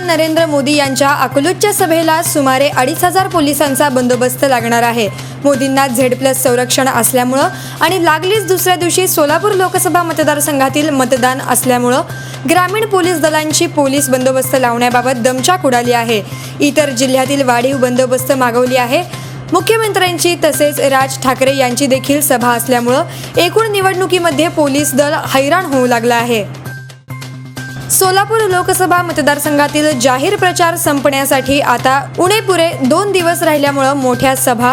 पंतप्रधान नरेंद्र मोदी यांच्या अकलूजच्या सभेला सुमारे अडीच हजार पोलिसांचा बंदोबस्त लागणार आहे. मोदींना झेड प्लस संरक्षण असल्यामुळं आणि लागलीच दुसऱ्या दिवशी सोलापूर लोकसभा मतदारसंघातील मतदान असल्यामुळं ग्रामीण पोलीस दलांची पोलीस बंदोबस्त लावण्याबाबत दमचाक उडाली आहे. इतर जिल्ह्यातील वाढीव बंदोबस्त मागवली आहे. मुख्यमंत्र्यांची तसेच राज ठाकरे यांची देखील सभा असल्यामुळं एकूण निवडणुकीमध्ये पोलीस दल हैराण होऊ लागलं आहे. सोलापूर लोकसभा मतदारसंघातील जाहीर प्रचार संपण्यासाठी आता उणेपुरे दोन दिवस राहिल्यामुळं मोठ्या सभा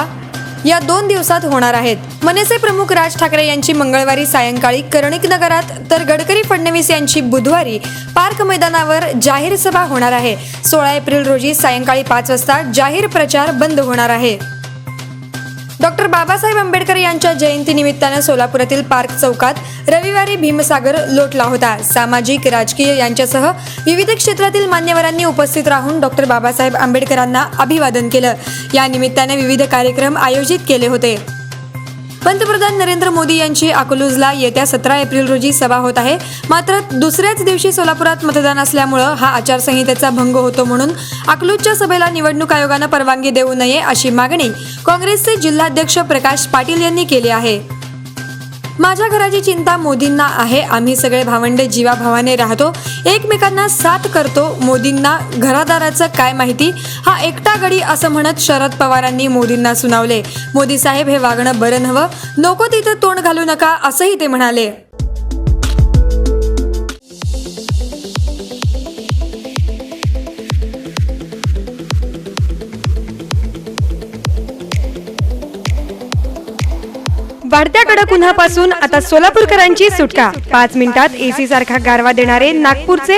या दोन दिवसात होणार आहेत. मनसे प्रमुख राज ठाकरे यांची मंगळवारी सायंकाळी कर्णिक नगरात तर गडकरी फडणवीस यांची बुधवारी पार्क मैदानावर जाहीर सभा होणार आहे. सोळा एप्रिल रोजी सायंकाळी पाच वाजता जाहीर प्रचार बंद होणार आहे. डॉक्टर बाबासाहेब आंबेडकर यांच्या जयंतीनिमित्तानं सोलापुरातील पार्क चौकात रविवारी भीमसागर लोटला होता. सामाजिक राजकीय यांच्यासह विविध क्षेत्रातील मान्यवरांनी उपस्थित राहून डॉक्टर बाबासाहेब आंबेडकरांना अभिवादन केलं. या निमित्ताने विविध कार्यक्रम आयोजित केले होते. पंतप्रधान नरेंद्र मोदी यांची अकलूजला येत्या सतरा एप्रिल रोजी सभा होत आहे. मात्र दुसऱ्याच दिवशी सोलापुरात मतदान असल्यामुळं हा आचारसंहितेचा भंग होतो म्हणून अकलूजच्या सभेला निवडणूक आयोगानं परवानगी देऊ नये अशी मागणी काँग्रेसचे जिल्हाध्यक्ष प्रकाश पाटील यांनी केली आहे. माझ्या घराची चिंता मोदींना आहे. आम्ही सगळे भावंडे जीवाभावाने राहतो. एकमेकांना साथ करतो. मोदींना घरादाराचं काय माहिती? हा एकटा गडी असं म्हणत शरद पवारांनी मोदींना सुनावले. मोदी साहेब हे वागणं बरं नव्हं. नको तिथं तोंड घालू नका असंही ते म्हणाले. वाढत्या कडक उन्हापासून आता सोलापूरकरांची सुटका. पाच मिनिटात एसी सारखा गारवा देणारे नागपूरचे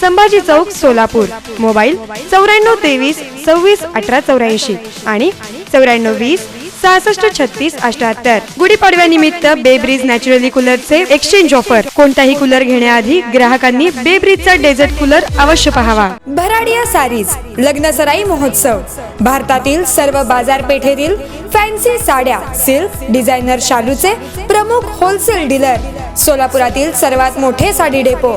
संभाजी चौक सोलापूर. मोबाईल चौऱ्याण्णव तेवीस सव्वीस अठरा चौऱ्याऐंशी आणि चौऱ्याण्णव वीस सहासष्ट छत्तीस अठ्याहत्तर. गुढीपाडव्यानिमित्त बेब्रिज नॅचरली कूलरचे एक्सचेंज ऑफर कोणताही कूलर घेण्याआधी ग्राहकांनी बेब्रिजचा डेझर्ट कूलर अवश्य पहावा. भराडिया सारीज लग्नसराई महोत्सव. भारतातील सर्व बाजारपेठेतील फॅन्सी साड्या सिल्क डिझायनर शालूचे प्रमुख होलसेल डीलर सोलापुरातील सर्वात मोठे साडी डेपो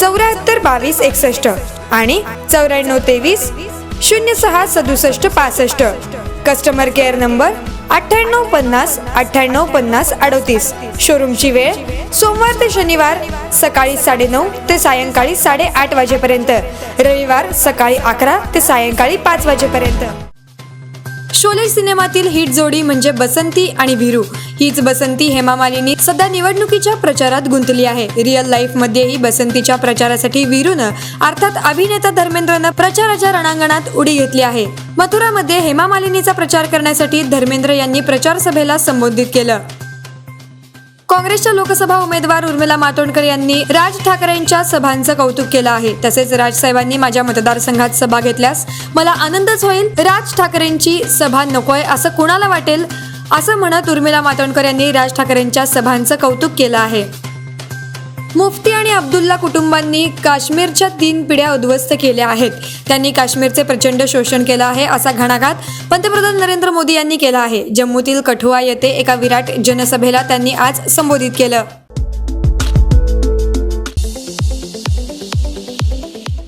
चौऱ्याहत्तर बावीस एकसष्ट आणि चौऱ्याण्णव तेवीस शून्य सहा सदुसष्ट पासष्ट. कस्टमर केअर नंबर अठ्ठ्याण्णव पन्नास अठ्ठ्याण्णव पन्नास अडतीस. शोरूमची वेळ सोमवार ते शनिवार सकाळी साडेनऊ ते सायंकाळी साडेआठ वाजेपर्यंत. रविवार सकाळी अकरा ते सायंकाळी पाच वाजेपर्यंत. शोले सिनेमातील हिट जोडी म्हणजे बसंती आणि भिरू हीच बसंती हेमा मालिनी सध्या निवडणुकीच्या प्रचारात गुंतली आहे. रिअल लाईफ मध्येही बसंतीच्या प्रचारासाठी वीरूनं अर्थात अभिनेता धर्मेंद्रनं प्रचाराच्या रणांगणात उडी घेतली आहे. मथुरामध्ये हेमा मालिनीचा प्रचार करण्यासाठी धर्मेंद्र यांनी प्रचार सभेला संबोधित केलं. काँग्रेसच्या लोकसभा उमेदवार उर्मिला मातोंडकर यांनी राज ठाकरेंच्या सभांचं कौतुक केलं आहे. तसेच राजसाहेबांनी माझ्या मतदारसंघात सभा घेतल्यास मला आनंदच होईल. राज ठाकरेंची सभा नकोय असं कुणाला वाटेल? असं म्हणत उर्मिला मातोंडकर यांनी राज ठाकरेंच्या सभांचं कौतुक केलं आहे. मुफ्ती आणि अब्दुल्ला कुटुंबांनी काश्मीरच्या तीन पिढ्या उद्ध्वस्त केल्या आहेत. त्यांनी काश्मीरचे प्रचंड शोषण केलं आहे असा घणाघात पंतप्रधान नरेंद्र मोदी यांनी केला आहे. जम्मूतील कठुआ येथे एका विराट जनसभेला त्यांनी आज संबोधित केलं.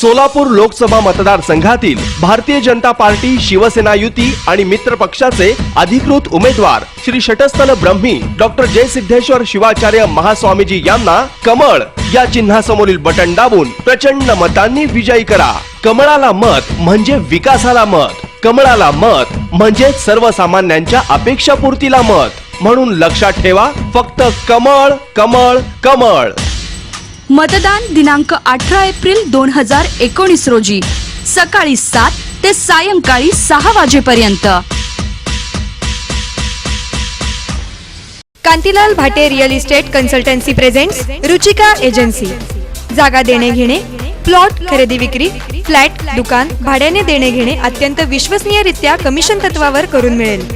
Solapur Lok Sabha मतदारसंघातील भारतीय जनता पार्टी शिवसेना युती आणि मित्र पक्षाचे अधिकृत उमेदवार श्री षटस्थल ब्रह्मी डॉक्टर जय सिद्धेश्वर शिवाचार्य महास्वामीजी यांना कमळ या चिन्हासमोरील बटन दाबून प्रचंड मतांनी विजयी करा. कमळाला मत म्हणजे विकासाला मत. कमळाला मत म्हणजे सर्वसामान्यांच्या अपेक्षा पूर्तीला मत. म्हणून लक्षात ठेवा फक्त कमळ कमळ कमळ. मतदान दिनांक अठरा एप्रिल दोन हजार एकोणीस रोजी. सकाळी सात ते सायंकाळी सहा वाजेपर्यंत. Kantilal Bhate real estate consultancy presents Ruchika agency. जागा देणे घेणे प्लॉट खरेदी विक्री फ्लॅट दुकान भाड्याने देणे घेणे अत्यंत विश्वसनीयरित्या कमिशन तत्वावर करून मिळेल.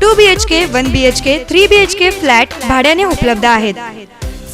Two B H K one B H K three B H K flat भाड्याने उपलब्ध आहेत.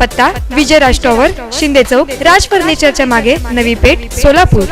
पत्ता विजय राज टॉवर शिंदे चौक राज फर्निचरच्या मागे नवी पेठ सोलापूर.